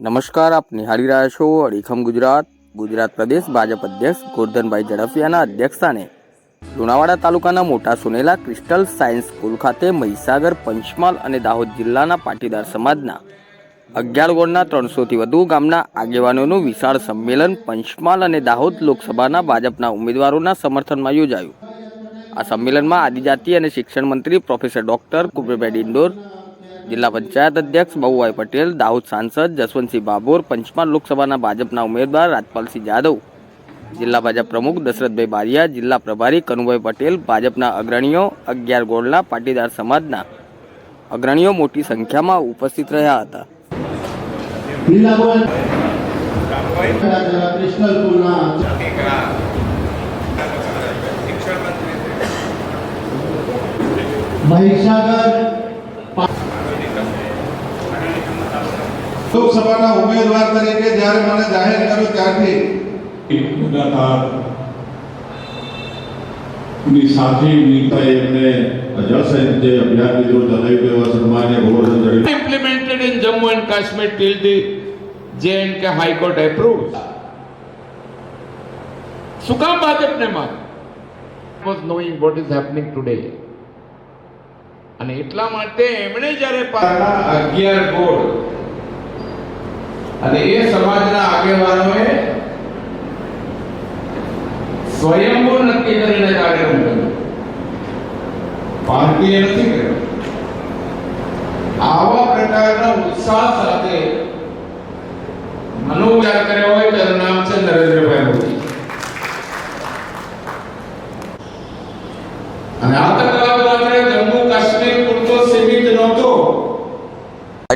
નમસ્કાર, આપ નિહાળી રહ્યા છો અડીખમ ગુજરાત. ગુજરાત પ્રદેશ ભાજપ અધ્યક્ષ ગોરધનભાઈ ઝડફિયાના અધ્યક્ષસ્થાને. લુણાવાડા તાલુકાના મોટા સુનેલા ક્રિસ્ટલ સાયન્સ સ્કૂલ ખાતે મહીસાગર, પંચમહાલ અને દાહોદ જિલ્લાના પાટીદાર સમાજના અગિયાર વોર્ડના ત્રણસોથી વધુ ગામના આગેવાનોનું વિશાળ સંમેલન પંચમહાલ અને દાહોદ લોકસભાના ભાજપના ઉમેદવારોના સમર્થનમાં યોજાયું. આ સંમેલનમાં આદિજાતિ અને શિક્ષણ મંત્રી પ્રોફેસર ડોક્ટર કુબેરભાઈ ડિંડોર જિલ્લા પંચાયત અધ્યક્ષ બહુભાઈ પટેલ, દાહોદ સાંસદ જસવંતસિંહ બાબોર, પંચમહાલ લોકસભાના ભાજપના ઉમેદવાર રાજપાલસિંહ જાદવ, જિલ્લા ભાજપ પ્રમુખ દશરથભાઈ બારિયા, જિલ્લા પ્રભારી કનુભાઈ પટેલ, ભાજપના અગ્રણીઓ અગિયાર ગોળના પાટીદાર સમાજના અગ્રણીઓ મોટી સંખ્યામાં ઉપસ્થિત રહ્યા હતા. મહીસાગર લોકસભાના ઉમેદવાર તરીકે જ્યારે મને જાહેર કર્યો ત્યારથી ની સાથે એમને જે અભિયાન લીધો ચલાવ્યું સન્માન્ય High Court approves. શું કામ ભાજપને માન knowing what is happening today. અને એટલા માટે એમણે જ્યારે અગિયાર ગોળ અને એ સમાજના આગેવાનોએ સ્વયંભૂ નક્કી કરીને કાર્યક્રમ કર્યો. પાર્ટીએ નથી કર્યો. આવા પ્રકારના ઉત્સાહ સાથે મનોવિચાર કર્યો હોય તો એનું નામ છે નરેન્દ્રભાઈ મોદી. અને આતંકવાદ માત્ર જમ્મુ કાશ્મીર પૂરતો સીમિત નહોતો